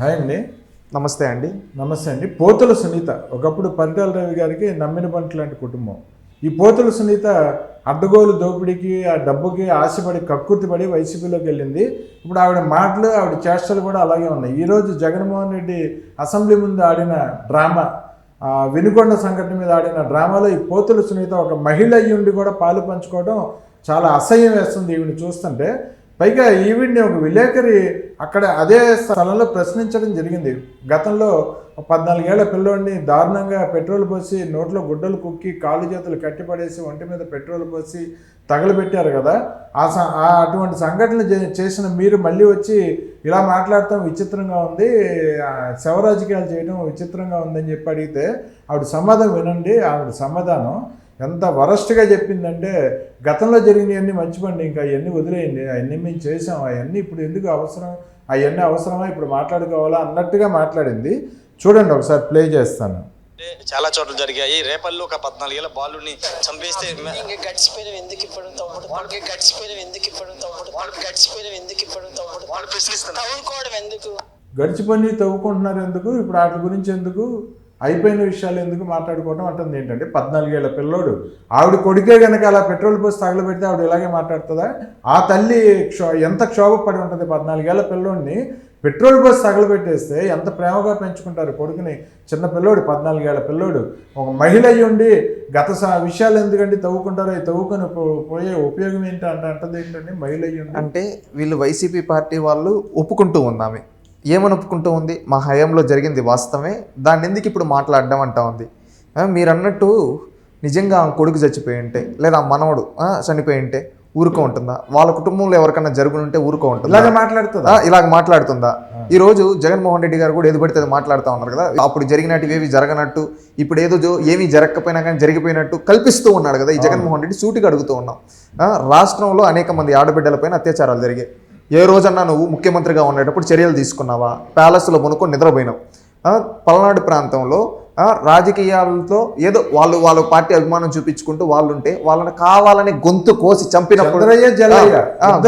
Hi అండి. నమస్తే అండి. నమస్తే అండి. పోతుల సునీత ఒకప్పుడు పరిటాల రవి గారికి నమ్మిన బంటు లాంటి కుటుంబం. ఈ పోతుల సునీత అడ్డగోలు దోపిడీకి ఆ డబ్బుకి ఆశపడి కక్కుర్తిపడి వైసీపీలోకి వెళ్ళింది. ఇప్పుడు ఆవిడ మాటలు ఆవిడ చేష్టలు కూడా అలాగే ఉన్నాయి. ఈరోజు జగన్మోహన్ రెడ్డి అసెంబ్లీ ముందు ఆడిన డ్రామా ఆ వినుకొండ సంఘటన మీద ఆడిన డ్రామాలో ఈ పోతుల సునీత ఒక మహిళ అయ్యుండి కూడా పాలు పంచుకోవడం చాలా అసహ్యం వేస్తుంది ఈవిని చూస్తుంటే. పైగా ఈవిడ్ని ఒక విలేకరి అక్కడ అదే స్థలంలో ప్రశ్నించడం జరిగింది. గతంలో పద్నాలుగేళ్ళ పిల్లోడిని దారుణంగా పెట్రోల్ పోసి నోట్లో గుడ్డలు కుక్కి కాళ్ళు చేతులు కట్టిపడేసి ఒంటి మీద పెట్రోల్ పోసి తగలబెట్టారు కదా. ఆ స- అటువంటి సంఘటనలు చేసిన మీరు మళ్ళీ వచ్చి ఇలా మాట్లాడటం విచిత్రంగా ఉంది శవరాజకీయాలు చేయడం విచిత్రంగా ఉందని చెప్పి అడిగితే ఆవిడ సమాధానం వినండి ఆవిడ సమాధానం ఎంత వరస్ట్గా చెప్పిందంటే గతంలో జరిగినవన్నీ మర్చిపోండి ఇంకా అవన్నీ వదిలేయండి అవన్నీ మేము చేసాం అవన్నీ ఇప్పుడు ఎందుకు అవసరం అవన్నీ అవసరమా ఇప్పుడు మాట్లాడుకోవాలా అన్నట్టుగా మాట్లాడింది. చూడండి ఒకసారి ప్లే చేస్తాను. చాలా చోట్ల జరిగాయి. రేపల్లో ఒక పద్నాలుగేళ్ళ బాలుని చంపేస్తే గడిచిపోయిన ఎందుకు ఇప్పుడు తమ్ముడు వాళ్ళకి గడిచిపోయిన ఎందుకు ఇప్పుడు తమ్ముడు వాళ్ళకి గడిచిపోయిన ఎందుకు ఇప్పుడు తమ్ముడు? వాళ్ళు ప్రశ్నిస్తున్నారు. తవ్వుకోవడం ఎందుకు? గడిచిపోయి తవ్వుకుంటున్నారు ఎందుకు? ఇప్పుడు వాటి గురించి ఎందుకు? అయిపోయిన విషయాలు ఎందుకు మాట్లాడుకోవడం అంటుంది ఏంటంటే పద్నాలుగేళ్ళ పిల్లోడు ఆవిడ కొడుకే కనుక అలా పెట్రోల్ పోసి తగలబెడితే ఆవిడ ఇలాగే మాట్లాడుతుందా? ఆ తల్లి క్షో ఎంత క్షోభపడి ఉంటుంది పద్నాలుగేళ్ళ పిల్లోడిని? పెట్రోల్ పోసి తగలబెట్టేస్తే ఎంత ప్రేమగా పెంచుకుంటారు కొడుకుని? చిన్న పిల్లోడు పద్నాలుగేళ్ళ పిల్లోడు ఒక మహిళ అయ్యి ఉండి గత విషయాలు ఎందుకంటే తవ్వుకుంటారో అవి తవ్వుకొని పో- పోయే ఉపయోగం ఏంటి? అంటే అంటది ఏంటంటే మహిళ అయ్యి ఉండి. అంటే వీళ్ళు వైసీపీ పార్టీ వాళ్ళు ఒప్పుకుంటూ ఉంది ఏమని ఒప్పుకుంటూ ఉంది? మా హయాంలో జరిగింది వాస్తవమే. దాన్ని ఎందుకు ఇప్పుడు మాట్లాడడం అంటా ఉంది? మీరు అన్నట్టు నిజంగా ఆ కొడుకు చచ్చిపోయి ఉంటే లేదా ఆ మనవడు చనిపోయి ఉంటే ఊరుకో ఉంటుందా? వాళ్ళ కుటుంబంలో ఎవరికైనా జరుగుని ఉంటే ఊరుకో ఉంటుందా? ఇలాగే మాట్లాడుతుందా? ఇలాగ మాట్లాడుతుందా? ఈ రోజు జగన్మోహన్ రెడ్డి గారు కూడా ఏది పడితే అది మాట్లాడుతూ ఉన్నారు కదా. అప్పుడు జరిగినట్టు ఏవి జరగనట్టు ఇప్పుడు ఏదో ఏమీ జరగకపోయినా కానీ జరిగిపోయినట్టు కల్పిస్తూ ఉన్నాడు కదా ఈ జగన్మోహన్ రెడ్డి. సూటిగా అడుగుతూ ఉన్నాం. రాష్ట్రంలో అనేక మంది ఆడబిడ్డలపైన అత్యాచారాలు జరిగాయి. ఏ రోజన్నా నువ్వు ముఖ్యమంత్రిగా ఉండేటప్పుడు చర్యలు తీసుకున్నావా? ప్యాలెస్లో కొనుక్కొని నిద్రపోయినావు. పల్నాడు ప్రాంతంలో రాజకీయాలతో ఏదో వాళ్ళు వాళ్ళ పార్టీ అభిమానం చూపించుకుంటూ వాళ్ళు ఉంటే వాళ్ళని కావాలని గొంతు కోసి చంపినప్పుడు.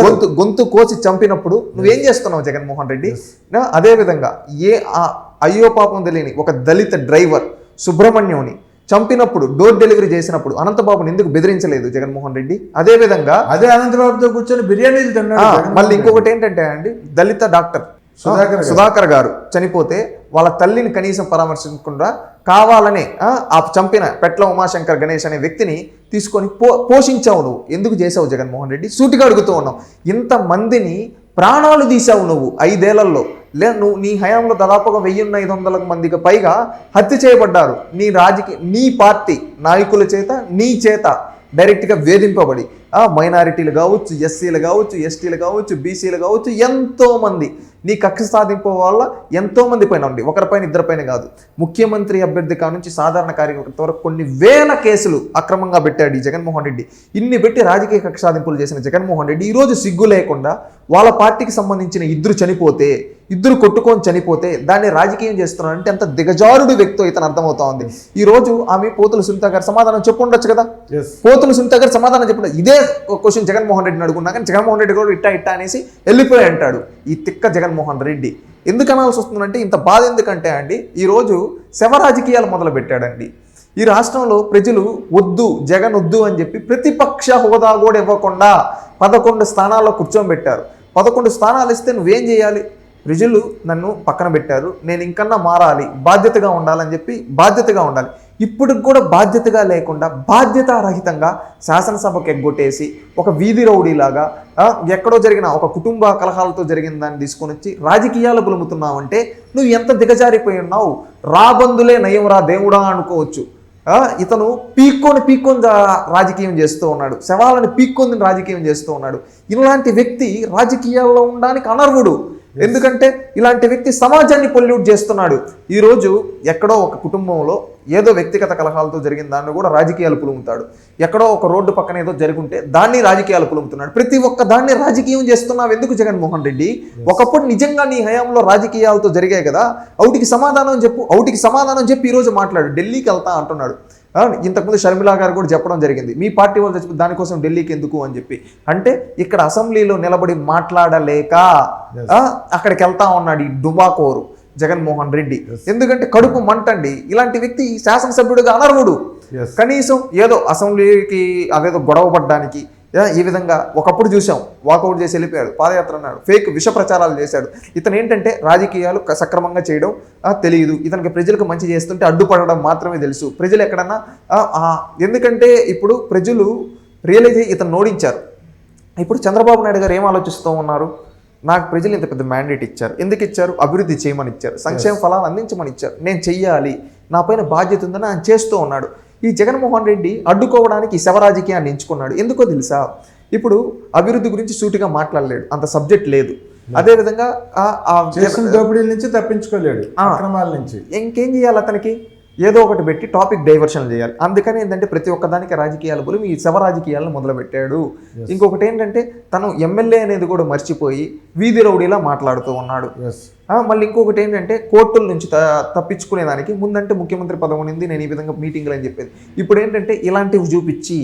గొంతు గొంతు కోసి చంపినప్పుడు నువ్వేం చేస్తున్నావు జగన్మోహన్ రెడ్డి? నా, అదే విధంగా ఏ ఆ అయ్యో పాపం తెలియని ఒక దళిత డ్రైవర్ సుబ్రహ్మణ్యంని చంపినప్పుడు డోర్ డెలివరీ చేసినప్పుడు అనంతబాబుని ఎందుకు బెదిరించలేదు జగన్మోహన్ రెడ్డి? అదే విధంగా అదే అనంతబాబుతో కూర్చొని బిర్యానీలు తిన్నాడు మళ్ళీ. ఇంకొకటి ఏంటంటే అండి దళిత డాక్టర్ సుధాకర్. సుధాకర్ గారు చనిపోతే వాళ్ళ తల్లిని కనీసం పరామర్శించకుండా కావాలనే ఆ, ఆ చంపిన పెట్ల ఉమాశంకర్ గణేష్ అనే వ్యక్తిని తీసుకొని పో పోషించావు నువ్వు. ఎందుకు చేసావు జగన్మోహన్ రెడ్డి? సూటిగా అడుగుతూ ఉన్నావు ఇంతమందిని ప్రాణాలు తీసావు నువ్వు ఐదేళ్ళలో. లే నువ్వు నీ హయాంలో దాదాపుగా వెయ్యిన్న ఐదు వందల మందికి పైగా హత్య చేయబడ్డారు. నీ రాజకీయ నీ పార్టీ నాయకుల చేత నీ చేత డైరెక్ట్గా వేధింపబడి ఆ మైనారిటీలు కావచ్చు ఎస్సీలు కావచ్చు ఎస్టీలు కావచ్చు బీసీలు కావచ్చు ఎంతోమంది నీ కక్ష సాధింపు వల్ల ఎంతోమంది పైన ఉంది ఒకరిపైన ఇద్దరిపైన కాదు. ముఖ్యమంత్రి అభ్యర్థి కా నుంచి సాధారణ కార్యకర్త వరకు కొన్ని వేల కేసులు అక్రమంగా పెట్టాడు ఈ జగన్మోహన్ రెడ్డి. ఇన్ని పెట్టి రాజకీయ కక్ష సాధింపులు చేసిన జగన్మోహన్ రెడ్డి ఈరోజు సిగ్గు లేకుండా వాళ్ళ పార్టీకి సంబంధించిన ఇద్దరు చనిపోతే ఇద్దరు కొట్టుకొని చనిపోతే దాన్ని రాజకీయం చేస్తున్నాడు అంటే అంత దిగజారుడు వ్యక్తో ఇతను అర్థమవుతా ఉంది. ఈ రోజు ఆమె పోతుల సునీత గారు సమాధానం చెప్పుండొచ్చు కదా. పోతుల సునీత గారు సమాధానం చెప్పండి. ఇదే క్వశ్చన్ జగన్మోహన్ రెడ్డిని అడుగున్నా కానీ జగన్మోహన్ రెడ్డి కూడా ఇట్టా ఇట్టా అనేసి వెళ్ళిపోయి అంటాడు. ఈ తిక్క జగన్మోహన్ రెడ్డి ఎందుకు అనాల్సి వస్తుందంటే ఇంత బాధ ఎందుకంటే అండి ఈరోజు శవ రాజకీయాలు మొదలు పెట్టాడండి ఈ రాష్ట్రంలో ప్రజలు వద్దు జగన్ వద్దు అని చెప్పి ప్రతిపక్ష హోదా కూడా ఇవ్వకుండా పదకొండు స్థానాల్లో కూర్చోబెట్టారు. పదకొండు స్థానాలు ఇస్తే నువ్వేం చేయాలి? ప్రజలు నన్ను పక్కన పెట్టారు. నేను ఇంకన్నా మారాలి బాధ్యతగా ఉండాలని చెప్పి బాధ్యతగా ఉండాలి. ఇప్పుడు కూడా బాధ్యతగా లేకుండా బాధ్యతారహితంగా శాసనసభకు ఎగ్గొట్టేసి ఒక వీధి రౌడీలాగా ఎక్కడో జరిగిన ఒక కుటుంబ కలహాలతో జరిగిన దాన్ని తీసుకొని వచ్చి రాజకీయాలు పులుముతున్నావంటే నువ్వు ఎంత దిగజారిపోయి ఉన్నావు? రాబందులే నయంరా దేవుడా అనుకోవచ్చు. ఇతను పీక్కొని పీక్కొని రాజకీయం చేస్తూ ఉన్నాడు. శవాలను పీక్కొని రాజకీయం చేస్తూ ఉన్నాడు. ఇలాంటి వ్యక్తి రాజకీయాల్లో ఉండడానికి అనర్హుడు. ఎందుకంటే ఇలాంటి వ్యక్తి సమాజాన్ని పొల్యూట్ చేస్తున్నాడు. ఈరోజు ఎక్కడో ఒక కుటుంబంలో ఏదో వ్యక్తిగత కలహాలతో జరిగిన దాన్ని కూడా రాజకీయాలు పులుముతాడు ఎక్కడో ఒక రోడ్డు పక్కన ఏదో జరుగుంటే దాన్ని రాజకీయాలు పులుముతున్నాడు ప్రతి ఒక్క దాన్ని రాజకీయం చేస్తున్నావు ఎందుకు జగన్మోహన్ రెడ్డి? ఒకప్పుడు నిజంగా నీ హయాంలో రాజకీయాలతో జరిగాయి కదా. అవుటికి సమాధానం చెప్పు అవుటికి సమాధానం చెప్పి ఈరోజు మాట్లాడు. ఢిల్లీకి వెళ్తా అంటున్నాడు. ఇంతకుముందు షర్మిలా గారు కూడా చెప్పడం జరిగింది. మీ పార్టీ వాళ్ళు చచ్చిపోతే దానికోసం ఢిల్లీకి ఎందుకు అని చెప్పి. అంటే ఇక్కడ అసెంబ్లీలో నిలబడి మాట్లాడలేక అక్కడికి వెళ్తా ఉన్నాడు ఈ డుబాకోరు జగన్మోహన్ రెడ్డి. ఎందుకంటే కడుపు మంటండి. ఇలాంటి వ్యక్తి శాసనసభ్యుడిగా అనర్హుడు. కనీసం ఏదో అసెంబ్లీకి అదేదో గొడవ పడ్డానికి ఈ విధంగా ఒకప్పుడు చూసాం. వాకౌట్ చేసి వెళ్ళిపోయాడు పాదయాత్ర అన్నాడు ఫేక్ విష ప్రచారాలు చేశాడు. ఇతను ఏంటంటే రాజకీయాలు సక్రమంగా చేయడం తెలియదు. ఇతనికి ప్రజలకు మంచి చేస్తుంటే అడ్డుపడడం మాత్రమే తెలుసు. ప్రజలు ఎక్కడన్నా ఎందుకంటే ఇప్పుడు ప్రజలు రియలైజ్ అయ్యి ఇతను నోడించారు. ఇప్పుడు చంద్రబాబు నాయుడు గారు ఏం ఆలోచిస్తూ ఉన్నారు? నాకు ప్రజలు ఇంత పెద్ద మ్యాండేట్ ఇచ్చారు. ఎందుకు ఇచ్చారు? అభివృద్ధి చేయమని ఇచ్చారు. సంక్షేమ ఫలాలు అందించమని ఇచ్చారు. నేను చెయ్యాలి. నా పైన బాధ్యత ఉందని ఆయన చేస్తూ ఉన్నాడు. ఈ జగన్మోహన్ రెడ్డి అడ్డుకోవడానికి ఈ శవ రాజకీయాన్ని ఎంచుకున్నాడు. ఎందుకో తెలుసా? ఇప్పుడు అభివృద్ధి గురించి సూటిగా మాట్లాడలేడు. అంత సబ్జెక్ట్ లేదు. అదేవిధంగా ఆ చేసిన దోపిడీల నుంచి తప్పించుకోలేడు. అక్రమాల నుంచి. ఇంకేం చేయాలి అతనికి? ఏదో ఒకటి పెట్టి టాపిక్ డైవర్షన్ చేయాలి. అందుకని ఏంటంటే ప్రతి ఒక్కదానికి రాజకీయాలు బదులు ఈ శవ రాజకీయాలను మొదలుపెట్టాడు ఇంకొకటి ఏంటంటే తను ఎమ్మెల్యే అనేది కూడా మర్చిపోయి వీధి రౌడీలా మాట్లాడుతూ ఉన్నాడు. మళ్ళీ ఇంకొకటి ఏంటంటే కోర్టుల నుంచి త- తప్పించుకునేదానికి ముందంటే ముఖ్యమంత్రి పదవి ఉంది నేను ఈ విధంగా మీటింగ్లు అని చెప్పేది. ఇప్పుడు ఏంటంటే ఇలాంటివి చూపించి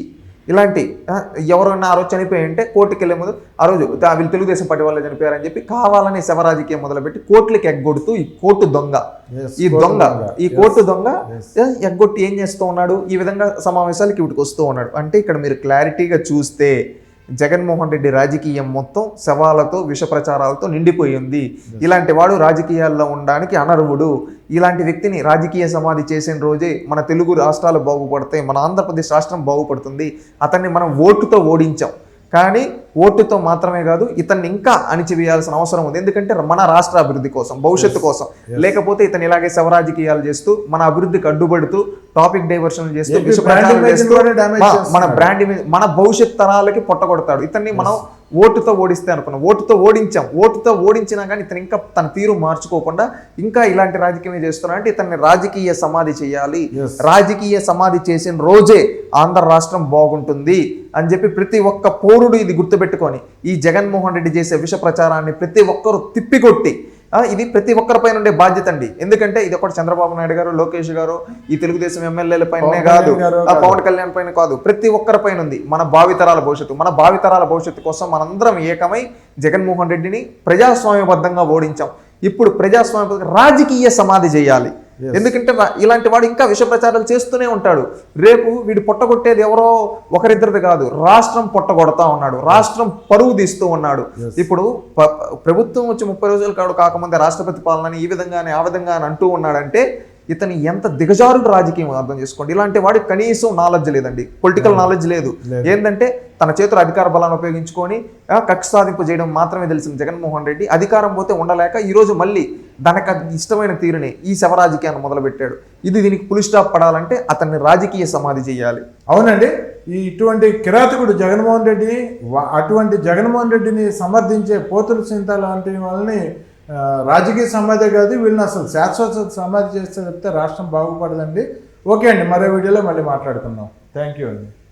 ఇలాంటి ఆ, ఎవరైనా ఆ రోజు చనిపోయి ఉంటే కోర్టుకి వెళ్ళే ముందు ఆ రోజు వీళ్ళు తెలుగుదేశం పార్టీ వాళ్ళు చనిపోయారని చెప్పి కావాలని శవరాజకీయం మొదలుపెట్టి కోర్టులకి ఎగ్గొడుతూ ఈ కోర్టు దొంగ. ఈ దొంగ. ఈ. కోర్టు దొంగ ఎగ్గొట్టి ఏం చేస్తూ ఉన్నాడు? ఈ విధంగా సమావేశాలకి ఇవిటికి వస్తూ ఉన్నాడు. అంటే ఇక్కడ మీరు క్లారిటీగా చూస్తే జగన్మోహన్ రెడ్డి రాజకీయం మొత్తం శవాలతో విష ప్రచారాలతో నిండిపోయింది. ఇలాంటి వాడు రాజకీయాల్లో ఉండడానికి అనర్హుడు. ఇలాంటి వ్యక్తిని రాజకీయ సమాధి చేసిన రోజే మన తెలుగు రాష్ట్రాలు బాగుపడతాయి మన ఆంధ్రప్రదేశ్ రాష్ట్రం బాగుపడుతుంది. అతన్ని మనం ఓటుతో ఓడించాం. కానీ ఓటుతో మాత్రమే కాదు ఇతన్ని ఇంకా అణిచివేయాల్సిన అవసరం ఉంది. ఎందుకంటే మన రాష్ట్ర అభివృద్ధి కోసం భవిష్యత్తు కోసం. లేకపోతే ఇతను ఇలాగే శవరాజకీయాలు చేస్తూ మన అభివృద్ధికి అడ్డుపడుతూ టాపిక్ డైవర్షన్ చేస్తూ మన. బ్రాండ్ మన భవిష్యత్ తరాలకి పొట్టగొడతాడు ఇతన్ని మనం ఓటుతో ఓడిస్తే అనుకున్నాం. ఓటుతో ఓడించాం. ఓటుతో ఓడించినా కానీ ఇతను ఇంకా తన తీరు మార్చుకోకుండా ఇంకా ఇలాంటి రాజకీయమే చేస్తున్నా అంటే ఇతన్ని రాజకీయ సమాధి చేయాలి. రాజకీయ సమాధి చేసిన రోజే ఆంధ్ర రాష్ట్రం బాగుంటుంది అని చెప్పి ప్రతి ఒక్క పౌరుడు ఇది గుర్తుపెట్టుకొని ఈ జగన్మోహన్ రెడ్డి చేసే విష ప్రచారాన్ని ప్రతి ఒక్కరు తిప్పికొట్టి ఇది ప్రతి ఒక్కరిపైన ఉండే బాధ్యత అండి. ఎందుకంటే ఇది ఒకటి చంద్రబాబు నాయుడు గారు లోకేష్ గారు ఈ తెలుగుదేశం ఎమ్మెల్యేల పైనే కాదు పవన్ కళ్యాణ్ పైన కాదు ప్రతి ఒక్కరి పైన ఉంది. మన భావితరాల భవిష్యత్తు మన భావితరాల భవిష్యత్తు కోసం మనందరం ఏకమై జగన్మోహన్ రెడ్డిని ప్రజాస్వామ్యబద్ధంగా ఓడించాం. ఇప్పుడు ప్రజాస్వామ్య రాజకీయ సమాధి చేయాలి. ఎందుకంటే ఇలాంటి వాడు ఇంకా విష ప్రచారాలు చేస్తూనే ఉంటాడు. రేపు వీడు పొట్టగొట్టేది ఎవరో ఒకరిద్దరిది కాదు రాష్ట్రం పొట్టగొడతా ఉన్నాడు రాష్ట్రం పరువు తీస్తూ ఉన్నాడు. ఇప్పుడు ప్రభుత్వం వచ్చి ముప్పై రోజులు కాడు కాకముందే రాష్ట్రపతి పాలనని ఈ విధంగానే ఆ విధంగా అని అంటూ ఉన్నాడంటే ఇతని ఎంత దిగజారుడు రాజకీయం అర్థం చేసుకోండి. ఇలాంటి వాడికి కనీసం నాలెడ్జ్ లేదండి. పొలిటికల్ నాలెడ్జ్ లేదు. ఏంటంటే తన చేతుల అధికార బలాన్ని ఉపయోగించుకొని కక్ష సాధింపు చేయడం మాత్రమే తెలిసిన జగన్మోహన్ రెడ్డి. అధికారం పోతే ఉండలేక ఈ రోజు మళ్ళీ తనకు ఇష్టమైన తీరుని ఈ శవ రాజకీయాన్ని మొదలుపెట్టాడు. ఇది దీనికి పులి స్టాప్ పడాలంటే అతన్ని రాజకీయ సమాధి చేయాలి. అవునండి. ఈ ఇటువంటి కిరాతకుడు జగన్మోహన్ రెడ్డి వా- అటువంటి జగన్మోహన్ రెడ్డిని సమర్థించే పోతుల సింత లాంటి వాళ్ళని రాజకీయ సమాధి కాదు వీళ్ళని అసలు శాశ్వత సమాధి చేస్తే చెప్తే రాష్ట్రం బాగుపడదండి. ఓకే అండి మరో వీడియోలో మళ్ళీ మాట్లాడుకుందాం. థ్యాంక్ యూ అండి.